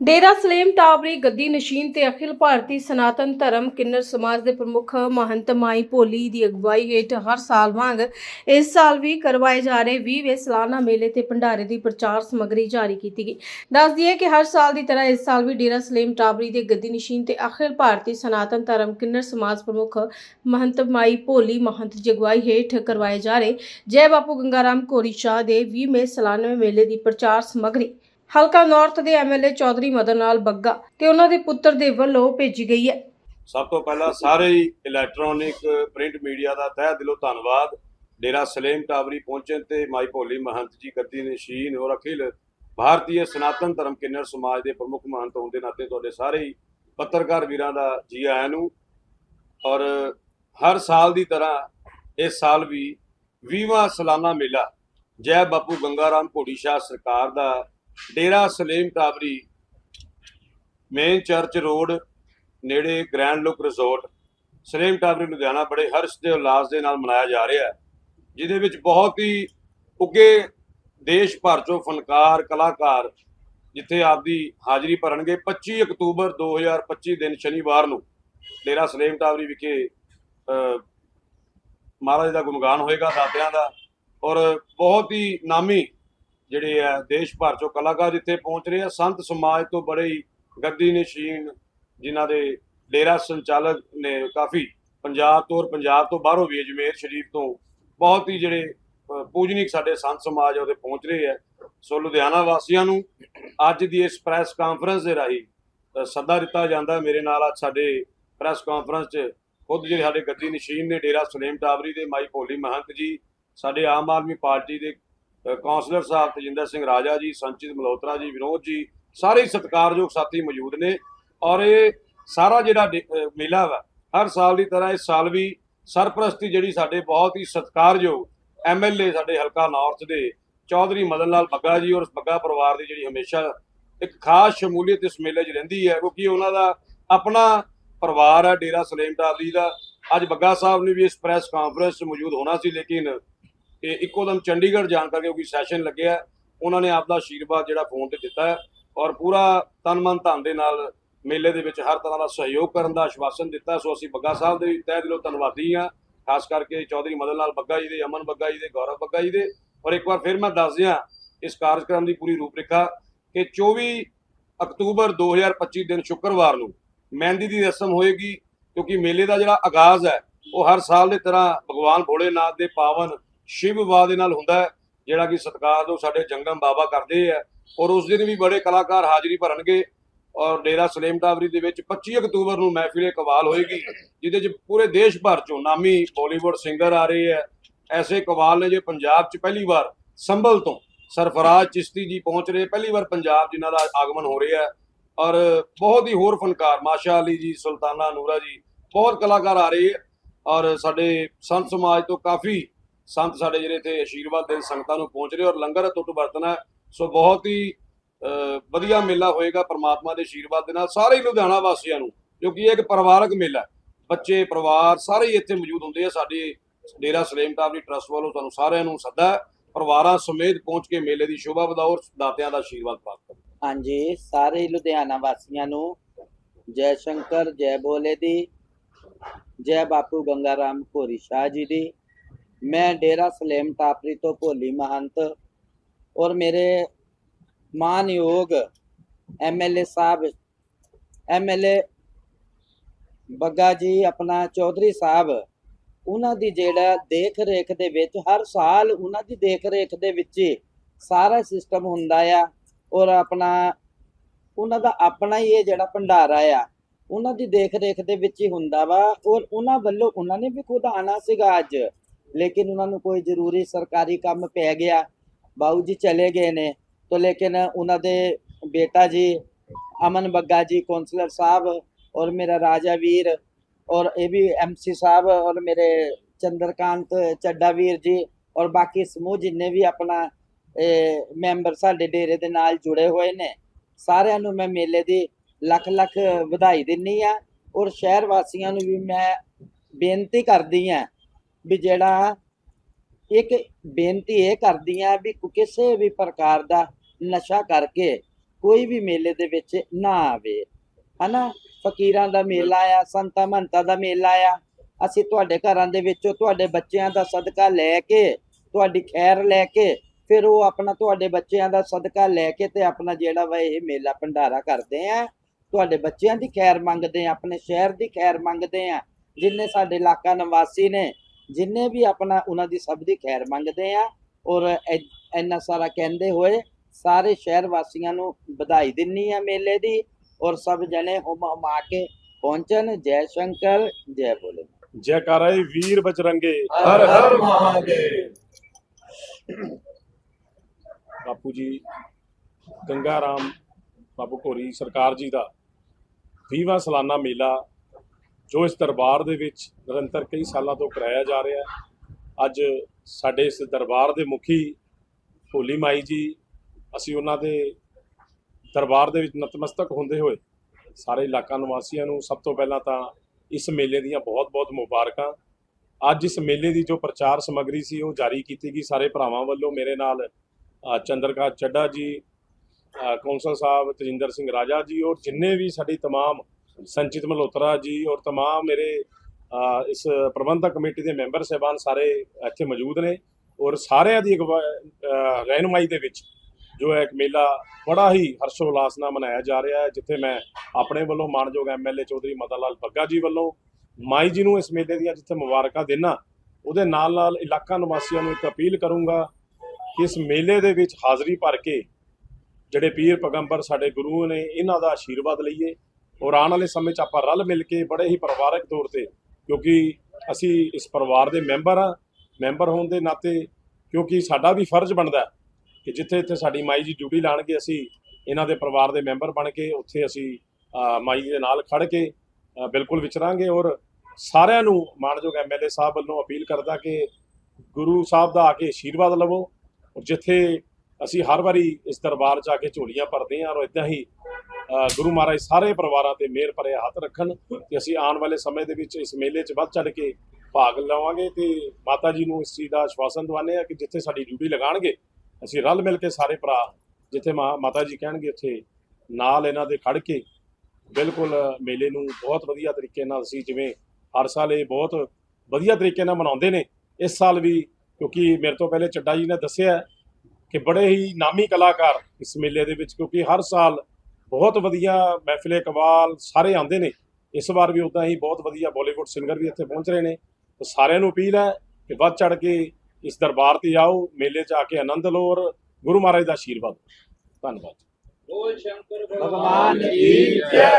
ਡੇਰਾ ਸਲੇਮ ਟਾਬਰੀ ਗੱਦੀ ਨਸ਼ੀਨ ਤੇ ਅਖਿਲ ਭਾਰਤੀ ਸਨਾਤਨ ਧਰਮ ਕਿੰਨਰ ਸਮਾਜ ਦੇ ਪ੍ਰਮੁੱਖ ਮਹੰਤ ਮਾਈ ਭੋਲੀ ਦੀ ਅਗਵਾਈ ਹੇਠ ਹਰ ਸਾਲ ਵਾਂਗ ਇਸ ਸਾਲ ਵੀ ਕਰਵਾਏ ਜਾ ਰਹੇ 20ਵੇਂ ਸਾਲਾਨਾ ਮੇਲੇ ਤੇ ਭੰਡਾਰੇ ਦੀ ਪ੍ਰਚਾਰ ਸਮੱਗਰੀ ਜਾਰੀ ਕੀਤੀ ਗਈ। ਦੱਸ ਦਈਏ ਕਿ ਹਰ ਸਾਲ ਦੀ ਤਰ੍ਹਾਂ ਇਸ ਸਾਲ ਵੀ ਡੇਰਾ ਸਲੇਮ ਟਾਬਰੀ ਦੇ ਗੱਦੀ ਨਸ਼ੀਨ ਤੇ ਅਖਿਲ ਭਾਰਤੀ ਸਨਾਤਨ ਧਰਮ ਕਿੰਨਰ ਸਮਾਜ ਪ੍ਰਮੁੱਖ ਮਹੰਤ ਮਾਈ ਭੋਲੀ ਮਹੰਤ ਦੀ ਅਗਵਾਈ ਹੇਠ ਕਰਵਾਏ ਜਾ ਰਹੇ। ਜੈ ਬਾਪੂ ਗੰਗਾਰਾਮ ਕੋਰੀ ਸ਼ਾਹ ਦੇ 20ਵੇਂ ਸਾਲਾਨਾ ਮੇਲੇ ਦੀ ਪ੍ਰਚਾਰ ਸਮੱਗਰੀ ਹਲਕਾ ਨਾਰਥ ਦੇ ਐਮਐਲਏ ਚੌਧਰੀ ਮਦਨ ਲਾਲ ਬੱਗਾ ਤੇ ਉਹਨਾਂ ਦੇ ਪੁੱਤਰ ਦੇ ਵੱਲੋਂ ਭੇਜੀ ਗਈ ਹੈ। ਸਭ ਤੋਂ ਪਹਿਲਾਂ ਸਾਰੇ ਇਲੈਕਟ੍ਰੋਨਿਕ ਪ੍ਰਿੰਟ ਮੀਡੀਆ ਦਾ ਤਹਿ ਦਿਲੋਂ ਧੰਨਵਾਦ। ਡੇਰਾ ਸਲੇਮ ਟਾਵਰੀ ਪਹੁੰਚਣ ਤੇ ਮਾਈ ਭੋਲੀ ਮਹੰਤ ਜੀ ਗੱਦੀ ਨਸ਼ੀਨ ਔਰ ਅਖਿਲ ਭਾਰਤੀ ਸਨਾਤਨ ਧਰਮ ਕਿੰਨਰ ਸਮਾਜ ਦੇ ਪ੍ਰਮੁੱਖ ਮਹੰਤ ਹੋਣ ਦੇ ਨਾਤੇ ਤੁਹਾਡੇ ਸਾਰੇ ਹੀ ਪੱਤਰਕਾਰ ਵੀਰਾਂ ਦਾ ਜੀ ਆਇਆਂ ਨੂੰ। ਔਰ ਹਰ ਸਾਲ ਦੀ ਤਰ੍ਹਾਂ ਇਸ ਸਾਲ ਵੀ 20ਵਾਂ ਸਾਲਾਨਾ ਮੇਲਾ ਜੈ ਬਾਪੂ ਗੰਗਾਰਾਮ ਘੋੜੀ ਸ਼ਾਹ ਸਰਕਾਰ ਦਾ ਡੇਰਾ Salem Tabri main church road ਨੇੜੇ grand look resort Salem Tabri, Ludhiana ਬੜੇ ਹਰਸ਼ ਦੇ ਉਲਾਸ ਦੇ ਨਾਲ ਮਨਾਇਆ ਜਾ ਰਿਹਾ ਹੈ, ਜਿਹਦੇ ਵਿੱਚ ਬਹੁਤ ਹੀ ਉੱਗੇ ਦੇਸ਼ ਭਰ ਚੋਂ ਫਨਕਾਰ, ਕਲਾਕਾਰ ਜਿੱਥੇ ਆਪਦੀ ਹਾਜ਼ਰੀ ਭਰਨਗੇ 25 ਅਕਤੂਬਰ 2025 ਦਿਨ ਸ਼ਨੀਵਾਰ ਨੂੰ ਡੇਰਾ ਸਲੇਮ ਟਾਵਰੀ ਵਿਖੇ ਮਹਾਰਾਜ ਦਾ ਗੁਣਗਾਨ ਹੋਏਗਾ ਦਾਤਿਆਂ ਦਾ ਔਰ ਬਹੁਤ ਹੀ ਨਾਮੀ ਜਿਹੜੇ ਆ ਦੇਸ਼ ਭਰ ਚੋਂ ਕਲਾਕਾਰ ਇੱਥੇ ਪਹੁੰਚ ਰਹੇ ਆ। ਸੰਤ ਸਮਾਜ ਤੋਂ ਬੜੇ ਹੀ ਗੱਦੀ ਨਸ਼ੀਨ ਜਿਨ੍ਹਾਂ ਦੇ ਡੇਰਾ ਸੰਚਾਲਕ ਨੇ ਕਾਫੀ ਪੰਜਾਬ ਤੋਂ ਔਰ ਪੰਜਾਬ ਤੋਂ ਬਾਹਰੋਂ ਵੀ ਅਜਮੇਰ ਸ਼ਰੀਫ ਤੋਂ ਬਹੁਤ ਹੀ ਜਿਹੜੇ ਅ, ਪੂਜਨੀਕ ਸਾਡੇ ਸੰਤ ਸਮਾਜ ਆ ਉਹਦੇ ਪਹੁੰਚ ਰਹੇ ਆ। ਸੋ ਲੁਧਿਆਣਾ ਵਾਸੀਆਂ ਨੂੰ ਅੱਜ ਦੀ ਇਸ ਪ੍ਰੈਸ ਕਾਨਫਰੰਸ ਦੇ ਰਾਹੀਂ ਸੱਦਾ ਦਿੱਤਾ ਜਾਂਦਾ ਮੇਰੇ ਨਾਲ ਅੱਜ ਸਾਡੇ ਪ੍ਰੈਸ ਕਾਨਫਰੰਸ 'ਚ ਖੁਦ ਜਿਹੜੇ ਸਾਡੇ ਗੱਦੀ ਨਸ਼ੀਨ ਨੇ ਡੇਰਾ ਸੁਨੇਮ ਟਾਵਰੀ ਦੇ ਮਾਈ ਭੋਲੀ ਮਹੰਤ ਜੀ ਸਾਡੇ ਆਮ ਆਦਮੀ ਪਾਰਟੀ ਦੇ ਅ, ਕੌਂਸਲਰ ਸਾਹਿਬ ਤਜਿੰਦਰ ਸਿੰਘ ਰਾਜਾ ਜੀ ਸੰਚਿਤ ਮਲਹੋਤਰਾ ਜੀ ਵਿਨੋਦ ਜੀ ਸਾਰੇ ਸਤਿਕਾਰਯੋਗ ਸਾਥੀ ਮੌਜੂਦ ਨੇ ਔਰ ਇਹ ਸਾਰਾ ਜਿਹੜਾ ਮੇਲਾ ਵਾ ਹਰ ਸਾਲ ਦੀ ਤਰ੍ਹਾਂ ਇਸ ਸਾਲ ਵੀ ਸਰਪ੍ਰਸਤੀ ਜਿਹੜੀ ਸਾਡੇ ਬਹੁਤ ਹੀ ਸਤਿਕਾਰਯੋਗ ਐਮਐਲਏ ਸਾਡੇ ਹਲਕਾ ਨਾਰਥ ਦੇ ਚੌਧਰੀ ਮਦਨ ਲਾਲ ਬੱਗਾ ਜੀ ਔਰ ਬੱਗਾ ਪਰਿਵਾਰ ਦੀ ਜਿਹੜੀ ਹਮੇਸ਼ਾ ਇੱਕ ਖਾਸ ਸ਼ਮੂਲੀਅਤ ਇਸ ਮੇਲੇ 'ਚ ਰਹਿੰਦੀ ਹੈ ਕਿਉਂਕਿ ਉਹਨਾਂ ਦਾ ਆਪਣਾ ਪਰਿਵਾਰ ਹੈ ਡੇਰਾ ਸਲੇਮ ਟਾਵਲੀ ਦਾ। ਅੱਜ ਬੱਗਾ ਸਾਹਿਬ ਨੇ ਵੀ ਇਸ ਪ੍ਰੈਸ ਕਾਨਫਰੰਸ 'ਚ ਮੌਜੂਦ ਹੋਣਾ ਸੀ ਲੇਕਿਨ ਇਹ ਇੱਕੋ ਦਮ ਚੰਡੀਗੜ੍ਹ ਜਾਣ ਕਰਕੇ ਕਿਉਂਕਿ ਸੈਸ਼ਨ ਲੱਗਿਆ ਉਹਨਾਂ ਨੇ ਆਪਦਾ ਆਸ਼ੀਰਵਾਦ ਜਿਹੜਾ ਫੋਨ ਤੇ ਦਿੱਤਾ ਹੈ ਔਰ ਪੂਰਾ ਤਨ ਮਨ ਧਨ ਦੇ ਨਾਲ ਮੇਲੇ ਦੇ ਵਿੱਚ ਹਰ ਤਰ੍ਹਾਂ ਦਾ ਸਹਿਯੋਗ ਕਰਨ ਦਾ ਆਸ਼ਵਾਸਨ ਦਿੱਤਾ ਸੋ ਅਸੀਂ ਬੱਗਾ ਸਾਹਿਬ ਦੇ ਵੀ ਤਹਿ ਦਿਲੋਂ ਧੰਨਵਾਦੀ ਹਾਂ, ਖਾਸ ਕਰਕੇ ਚੌਧਰੀ ਮਦਨ ਲਾਲ ਬੱਗਾ ਜੀ ਦੇ, ਅਮਨ ਬੱਗਾ ਜੀ ਦੇ, ਗੌਰਵ ਬੱਗਾ ਜੀ ਦੇ। ਔਰ ਇੱਕ ਵਾਰ ਫਿਰ ਮੈਂ ਦੱਸ ਦਿਆਂ ਇਸ ਕਾਰਜਕ੍ਰਮ ਦੀ ਪੂਰੀ ਰੂਪਰੇਖਾ ਕਿ 24 ਅਕਤੂਬਰ 2025 ਦਿਨ ਸ਼ੁੱਕਰਵਾਰ ਨੂੰ ਮਹਿੰਦੀ ਦੀ ਰਸਮ ਹੋਏਗੀ ਕਿਉਂਕਿ ਮੇਲੇ ਦਾ ਜਿਹੜਾ ਆਗਾਜ਼ ਹੈ, ਉਹ ਹਰ ਸਾਲ ਦੀ ਤਰ੍ਹਾਂ ਭਗਵਾਨ ਭੋਲੇਨਾਥ ਦੇ ਪਾਵਨ ਸ਼ਿਵ ਵਿਵਾਹ ਦੇ ਨਾਲ ਹੁੰਦਾ ਹੈ, ਜਿਹੜਾ ਕਿ ਸਤਿਕਾਰਯੋਗ ਸਾਡੇ ਜੰਗਮ ਬਾਬਾ ਕਰਦੇ ਆ, ਔਰ ਉਸ ਦਿਨ ਵੀ ਬੜੇ ਕਲਾਕਾਰ ਹਾਜ਼ਰੀ ਭਰਨਗੇ, ਔਰ ਡੇਰਾ ਸਲੇਮ ਟਾਵਰੀ ਦੇ ਵਿੱਚ 25 ਅਕਤੂਬਰ ਨੂੰ ਮਹਿਫਿਲ ਕਵਾਲ ਹੋਏਗੀ, ਜਿਹਦੇ 'ਚ ਪੂਰੇ ਦੇਸ਼ ਭਰ ਚੋਂ ਨਾਮੀ ਬਾਲੀਵੁੱਡ ਸਿੰਗਰ ਆ ਰਹੇ ਆ। ਐਸੇ ਕਵਾਲ ਨੇ ਜੇ ਪੰਜਾਬ 'ਚ ਪਹਿਲੀ ਵਾਰ ਸੰਭਲ ਤੋਂ ਸਰਫਰਾਜ਼ ਚਿਸ਼ਤੀ ਜੀ ਪਹੁੰਚ ਰਹੇ, ਪਹਿਲੀ ਵਾਰ ਪੰਜਾਬ ਜਿਨ੍ਹਾਂ ਦਾ ਆਗਮਨ ਹੋ ਰਿਹਾ, ਔਰ ਬਹੁਤ ਹੀ ਹੋਰ ਫਨਕਾਰ, ਮਾਸ਼ਾ ਅਲੀ ਜੀ, ਸੁਲਤਾਨਾ ਨੂਰਾ ਜੀ, ਬਹੁਤ ਕਲਾਕਾਰ ਆ ਰਹੇ ਆ ਔਰ ਸਾਡੇ ਸੰਤ ਸਮਾਜ ਤੋਂ ਕਾਫੀ ਸੰਤ ਸਾਡੇ ਜਿਹੜੇ ਇੱਥੇ ਆਸ਼ੀਰਵਾਦ ਦੇਣ ਸੰਗਤਾਂ ਨੂੰ ਪਹੁੰਚ ਰਹੇ ਔਰ ਲੰਗਰ ਟੁੱਟ ਵਰਤਣਾ ਸੋ ਬਹੁਤ ਹੀ ਵਧੀਆ ਮੇਲਾ ਹੋਏਗਾ ਪ੍ਰਮਾਤਮਾ ਦੇ ਆਸ਼ੀਰਵਾਦ ਦੇ ਨਾਲ ਸਾਰੇ ਹੀ ਲੁਧਿਆਣਾ ਵਾਸੀਆਂ ਨੂੰ ਕਿਉਂਕਿ ਇਹ ਇੱਕ ਪਰਿਵਾਰਕ ਮੇਲਾ ਬੱਚੇ, ਪਰਿਵਾਰ ਸਾਰੇ ਹੀ ਇੱਥੇ ਮੌਜੂਦ ਹੁੰਦੇ ਆ। ਸਾਡੇ ਡੇਰਾ ਸਲੇਮ ਟਾਵਰੀ ਟਰਸਟ ਵੱਲੋਂ ਤੁਹਾਨੂੰ ਸਾਰਿਆਂ ਨੂੰ ਸੱਦਾ ਪਰਿਵਾਰਾਂ ਸਮੇਤ ਪਹੁੰਚ ਕੇ ਮੇਲੇ ਦੀ ਸ਼ੋਭਾ ਵਧਾਓ ਔਰ ਦਾਤਿਆਂ ਦਾ ਆਸ਼ੀਰਵਾਦ ਪ੍ਰਾਪਤ ਕਰੋ। ਹਾਂਜੀ, ਸਾਰੇ ਲੁਧਿਆਣਾ ਵਾਸੀਆਂ ਨੂੰ ਜੈ ਸ਼ੰਕਰ, ਜੈ ਬੋਲੇ ਦੀ, ਜੈ ਬਾਪੂ ਗੰਗਾਰਾਮ ਕੋਰੀ ਸ਼ਾਹ ਜੀ ਦੀ ਮੈਂ ਡੇਰਾ ਸਲੇਮ ਟਾਪਰੀ ਤੋਂ ਭੋਲੀ ਮਹੰਤ ਔਰ ਮੇਰੇ ਮਾਨਯੋਗ ਐਮਐਲਏ ਸਾਹਿਬ ਐਮਐਲਏ ਬੱਗਾ ਜੀ, ਆਪਣਾ ਚੌਧਰੀ ਸਾਹਿਬ, ਉਹਨਾਂ ਦੀ ਜਿਹੜਾ ਦੇਖ ਰੇਖ ਦੇ ਵਿੱਚ ਹਰ ਸਾਲ ਉਹਨਾਂ ਦੀ ਦੇਖ ਰੇਖ ਦੇ ਵਿੱਚ ਹੀ ਸਾਰਾ ਸਿਸਟਮ ਹੁੰਦਾ ਆ ਔਰ ਆਪਣਾ ਉਹਨਾਂ ਦਾ ਆਪਣਾ ਹੀ ਇਹ ਜਿਹੜਾ ਭੰਡਾਰਾ ਆ, ਉਹਨਾਂ ਦੀ ਦੇਖ ਰੇਖ ਦੇ ਵਿੱਚ ਹੀ ਹੁੰਦਾ ਵਾ ਔਰ ਉਹਨਾਂ ਵੱਲੋਂ ਉਹਨਾਂ ਨੇ ਵੀ ਖੁਦ ਆਣਾ ਸੀਗਾ ਅੱਜ। ਲੇਕਿਨ ਉਹਨਾਂ ਨੂੰ ਕੋਈ ਜ਼ਰੂਰੀ ਸਰਕਾਰੀ ਕੰਮ ਪੈ ਗਿਆ, ਬਾਊ ਜੀ ਚਲੇ ਗਏ ਨੇ, ਤਾਂ ਲੇਕਿਨ ਉਹਨਾਂ ਦੇ ਬੇਟਾ ਜੀ, ਅਮਨ ਬੱਗਾ ਜੀ ਕੌਂਸਲਰ ਸਾਹਿਬ ਔਰ ਮੇਰਾ ਰਾਜਾ ਵੀਰ ਔਰ ਇਹ ਵੀ ਐਮਸੀ ਸਾਹਿਬ ਔਰ ਮੇਰੇ ਚੰਦਰਕਾਂਤ ਚੱਡਾ ਵੀਰ ਜੀ ਔਰ ਬਾਕੀ ਸਮੂਹ ਜਿੰਨੇ ਵੀ ਆਪਣਾ ਮੈਂਬਰ ਸਾਡੇ ਡੇਰੇ ਦੇ ਨਾਲ ਜੁੜੇ ਹੋਏ ਨੇ, ਸਾਰਿਆਂ ਨੂੰ ਮੈਂ ਮੇਲੇ ਦੀ ਲੱਖ ਲੱਖ ਵਧਾਈ ਦਿੰਨੀ ਆ ਔਰ ਸ਼ਹਿਰ ਵਾਸੀਆਂ ਨੂੰ ਵੀ ਮੈਂ ਬੇਨਤੀ ਕਰਦੀ ਆ ਵੀ ਜਿਹੜਾ ਇੱਕ ਬੇਨਤੀ ਇਹ ਕਰਦੀ ਆ ਵੀ ਕਿਸੇ ਵੀ ਪ੍ਰਕਾਰ ਦਾ ਨਸ਼ਾ ਕਰਕੇ ਕੋਈ ਵੀ ਮੇਲੇ ਦੇ ਵਿੱਚ ਨਾ ਆਵੇ। ਹਨਾ? ਫਕੀਰਾਂ ਦਾ ਮੇਲਾ ਆ, ਸੰਤਾ ਮਹੰਤਾਂ ਦਾ ਮੇਲਾ ਆ। ਅਸੀਂ ਤੁਹਾਡੇ ਘਰਾਂ ਦੇ ਵਿੱਚੋਂ ਤੁਹਾਡੇ ਬੱਚਿਆਂ ਦਾ ਸਦਕਾ ਲੈ ਕੇ, ਤੁਹਾਡੀ ਖੈਰ ਲੈ ਕੇ, ਫਿਰ ਉਹ ਆਪਣਾ ਤੁਹਾਡੇ ਬੱਚਿਆਂ ਦਾ ਸਦਕਾ ਲੈ ਕੇ ਤੇ ਆਪਣਾ ਜਿਹੜਾ ਵਾ ਇਹ ਮੇਲਾ ਭੰਡਾਰਾ ਕਰਦੇ ਆ। ਤੁਹਾਡੇ ਬੱਚਿਆਂ ਦੀ ਖੈਰ ਮੰਗਦੇ ਆ, ਆਪਣੇ ਸ਼ਹਿਰ ਦੀ ਖੈਰ ਮੰਗਦੇ ਆ। ਜਿੰਨੇ ਸਾਡੇ ਇਲਾਕਾ ਨਿਵਾਸੀ ਨੇ ਜਿੰਨੇ ਵੀ ਆਪਣਾ ਉਹਨਾਂ ਦੀ ਸਭ ਦੀ ਖੈਰ ਮੰਗਦੇ ਆ ਔਰ ਇੰਨਾ ਸਾਰਾ ਕਹਿੰਦੇ ਹੋਏ ਸਾਰੇ ਸ਼ਹਿਰ ਵਾਸੀਆਂ ਨੂੰ ਵਧਾਈ ਦਿੰਨੀ ਆ ਮੇਲੇ ਦੀ ਔਰ ਸਭ ਜਣੇ ਹੁਮ ਹੁਮਾ ਕੇ ਪਹੁੰਚਣ। ਜੈ ਸ਼ੰਕਰ ਜੈ ਭੋਲੇ ਜੈਕਾਰਾ ਵੀਰ ਬਜਰੰਗੇ ਹਰ ਹਰ ਮਹਾਦੇਵ। ਬਾਪੂ ਜੀ ਗੰਗਾ ਰਾਮ ਬਾਪੂ ਘੋਰੀ ਸਰਕਾਰ ਜੀ ਦਾ 20ਵਾਂ ਸਾਲਾਨਾ ਮੇਲਾ ਜੋ ਇਸ ਦਰਬਾਰ ਦੇ ਵਿੱਚ ਨਿਰੰਤਰ ਕਈ ਸਾਲਾਂ ਤੋਂ ਕਰਾਇਆ ਜਾ ਰਿਹਾ ਹੈ ਅੱਜ ਸਾਡੇ ਇਸ ਦਰਬਾਰ ਦੇ ਮੁਖੀ ਭੋਲੀ ਮਾਈ ਜੀ ਅਸੀਂ ਉਹਨਾਂ ਦੇ ਦਰਬਾਰ ਦੇ ਵਿੱਚ ਨਤਮਸਤਕ ਹੁੰਦੇ ਹੋਏ ਸਾਰੇ ਇਲਾਕਾ ਨਿਵਾਸੀਆਂ ਨੂੰ ਸਭ ਤੋਂ ਪਹਿਲਾਂ ਤਾਂ ਇਸ ਮੇਲੇ ਦੀਆਂ ਬਹੁਤ-ਬਹੁਤ ਮੁਬਾਰਕਾਂ ਅੱਜ ਇਸ ਮੇਲੇ ਦੀ ਜੋ ਪ੍ਰਚਾਰ ਸਮੱਗਰੀ ਸੀ ਉਹ ਜਾਰੀ ਕੀਤੀ ਗਈ ਸਾਰੇ ਭਰਾਵਾਂ ਵੱਲੋਂ ਮੇਰੇ ਨਾਲ ਅ, ਚੰਦਰਕਾਂਤ ਚੱਡਾ ਜੀ ਅ, ਕੌਂਸਲ ਸਾਹਿਬ ਤਜਿੰਦਰ ਸਿੰਘ ਰਾਜਾ ਜੀ ਔਰ ਜਿੰਨੇ ਵੀ ਸਾਡੀ तमाम ਸੰਚਿਤ ਮਲਹੋਤਰਾ ਜੀ ਔਰ तमाम ਮੇਰੇ ਅ, ਇਸ ਪ੍ਰਬੰਧਕ ਕਮੇਟੀ ਦੇ ਮੈਂਬਰ ਸਹਿਬਾਨ ਸਾਰੇ ਇੱਥੇ ਮੌਜੂਦ ਨੇ ਔਰ ਸਾਰਿਆਂ ਦੀ ਅਗਵਾ- ਅ, ਰਹਿਨੁਮਾਈ ਦੇ ਵਿੱਚ ਜੋ ਹੈ ਇੱਕ ਮੇਲਾ ਬੜਾ ਹੀ ਹਰਸ਼ੋਲਾਸ ਨਾਲ ਮਨਾਇਆ ਜਾ ਰਿਹਾ ਹੈ ਜਿੱਥੇ ਮੈਂ ਆਪਣੇ ਵੱਲੋਂ ਮਾਨਯੋਗ ਐਮਐਲਏ ਚੌਧਰੀ ਮਦਨ ਲਾਲ ਬੱਗਾ ਜੀ ਵੱਲੋਂ ਮਾਈ ਜੀ ਨੂੰ ਇਸ ਮੇਲੇ ਦੀਆਂ ਜਿੱਥੇ ਮੁਬਾਰਕਾਂ ਦੇਣਾ ਉਹਦੇ ਨਾਲ ਨਾਲ ਇਲਾਕਾ ਨਿਵਾਸੀਆਂ ਨੂੰ ਇੱਕ ਅਪੀਲ ਕਰੂੰਗਾ ਕਿ ਇਸ ਮੇਲੇ ਦੇ ਵਿੱਚ ਹਾਜ਼ਰੀ ਭਰ ਕੇ ਜਿਹੜੇ ਪੀਰ ਪੈਗੰਬਰ ਸਾਡੇ ਗੁਰੂ ਨੇ ਇਹਨਾਂ ਦਾ ਆਸ਼ੀਰਵਾਦ ਲਈਏ ਔਰ ਆਉਣ ਵਾਲੇ ਸਮੇਂ 'ਚ ਆਪਾਂ ਰਲ ਮਿਲ ਕੇ ਬੜੇ ਹੀ ਪਰਿਵਾਰਕ ਤੌਰ ਤੇ ਕਿਉਂਕਿ ਅਸੀਂ ਇਸ ਪਰਿਵਾਰ ਦੇ ਮੈਂਬਰ ਆ ਮੈਂਬਰ ਹੋਣ ਦੇ ਨਾਤੇ ਕਿਉਂਕਿ ਸਾਡਾ ਵੀ ਫਰਜ਼ ਬਣਦਾ ਕਿ ਜਿੱਥੇ ਇੱਥੇ ਸਾਡੀ ਮਾਈ ਜੀ ਡਿਊਟੀ ਲਾਣਗੇ ਅਸੀਂ ਇਹਨਾਂ ਦੇ ਪਰਿਵਾਰ ਦੇ ਮੈਂਬਰ ਬਣ ਕੇ ਉੱਥੇ ਅਸੀਂ ਅ, ਮਾਈ ਦੇ ਨਾਲ ਖੜ ਕੇ ਬਿਲਕੁਲ ਵਿਚਰਾਂਗੇ। ਔਰ ਸਾਰਿਆਂ ਨੂੰ ਮਾਨਯੋਗ ਐਮਐਲਏ ਸਾਹਿਬ ਵੱਲੋਂ ਅਪੀਲ ਕਰਦਾ ਕਿ ਗੁਰੂ ਸਾਹਿਬ ਦਾ ਆ ਕੇ ਆਸ਼ੀਰਵਾਦ ਲਵੋ। ਔਰ ਜਿੱਥੇ ਅਸੀਂ ਹਰ ਵਾਰੀ ਇਸ ਦਰਬਾਰ 'ਚ ਆ ਕੇ ਝੋਲੀਆਂ ਭਰਦੇ ਹਾਂ ਔਰ ਇਦਾਂ ਹੀ ਗੁਰੂ ਮਹਾਰਾਜ ਸਾਰੇ ਪਰਿਵਾਰਾਂ ਤੇ ਮਿਹਰ ਭਰੇ ਹੱਥ ਰੱਖਣ ਕਿ ਅਸੀਂ ਆਉਣ ਵਾਲੇ ਸਮੇਂ ਦੇ ਵਿੱਚ ਇਸ ਮੇਲੇ 'ਚ ਵੱਧ ਚੜ ਕੇ ਭਾਗ ਲਵਾਂਗੇ ਤੇ ਮਾਤਾ ਜੀ ਨੂੰ ਇਸ ਚੀਜ਼ ਦਾ ਆਸ਼ਵਾਸਨ ਦਵਾਉਂਦੇ ਆ ਕਿ ਜਿੱਥੇ ਸਾਡੀ ਡਿਊਟੀ ਲਗਾਣਗੇ ਅਸੀਂ ਰਲ ਮਿਲ ਕੇ ਸਾਰੇ ਭਰਾ ਜਿੱਥੇ ਮਾ- ਮਾਤਾ ਜੀ ਕਹਿਣਗੇ ਉੱਥੇ ਨਾਲ ਇਹਨਾਂ ਦੇ ਖੜ ਕੇ ਬਿਲਕੁਲ ਮੇਲੇ ਨੂੰ ਬਹੁਤ ਵਧੀਆ ਤਰੀਕੇ ਨਾਲ ਅਸੀਂ ਜਿਵੇਂ ਹਰ ਸਾਲ ਇਹ ਬਹੁਤ ਵਧੀਆ ਤਰੀਕੇ ਨਾਲ ਮਨਾਉਂਦੇ ਨੇ, ਇਸ ਸਾਲ ਵੀ ਕਿਉਂਕਿ ਮੇਰੇ ਤੋਂ ਪਹਿਲੇ ਚੱਡਾ ਜੀ ਨੇ ਦੱਸਿਆ ਕਿ ਬੜੇ ਹੀ ਨਾਮੀ ਕਲਾਕਾਰ ਇਸ ਮੇਲੇ ਦੇ ਵਿੱਚ ਕਿਉਂਕਿ ਹਰ ਸਾਲ ਬਹੁਤ ਵਧੀਆ ਮਹਿਫਿਲੇ ਕਵਾਲ ਸਾਰੇ ਆਉਂਦੇ ਨੇ। ਇਸ ਵਾਰ ਵੀ ਉਦਾਂ ਹੀ ਬਹੁਤ ਵਧੀਆ ਬਾਲੀਵੁੱਡ ਸਿੰਗਰ ਵੀ ਇੱਥੇ ਪਹੁੰਚ ਰਹੇ ਨੇ। ਤਾਂ ਸਾਰਿਆਂ ਨੂੰ ਅਪੀਲ ਹੈ ਕਿ ਵੱਧ ਚੜ ਕੇ ਇਸ ਦਰਬਾਰ ਤੇ ਆਓ ਮੇਲੇ 'ਚ ਆ ਕੇ ਆਨੰਦ ਲਓ ਔਰ ਗੁਰੂ ਮਹਾਰਾਜ ਦਾ ਆਸ਼ੀਰਵਾਦ। ਧੰਨਵਾਦ ਭਗਵਾਨ ਕੀ ਜੈ।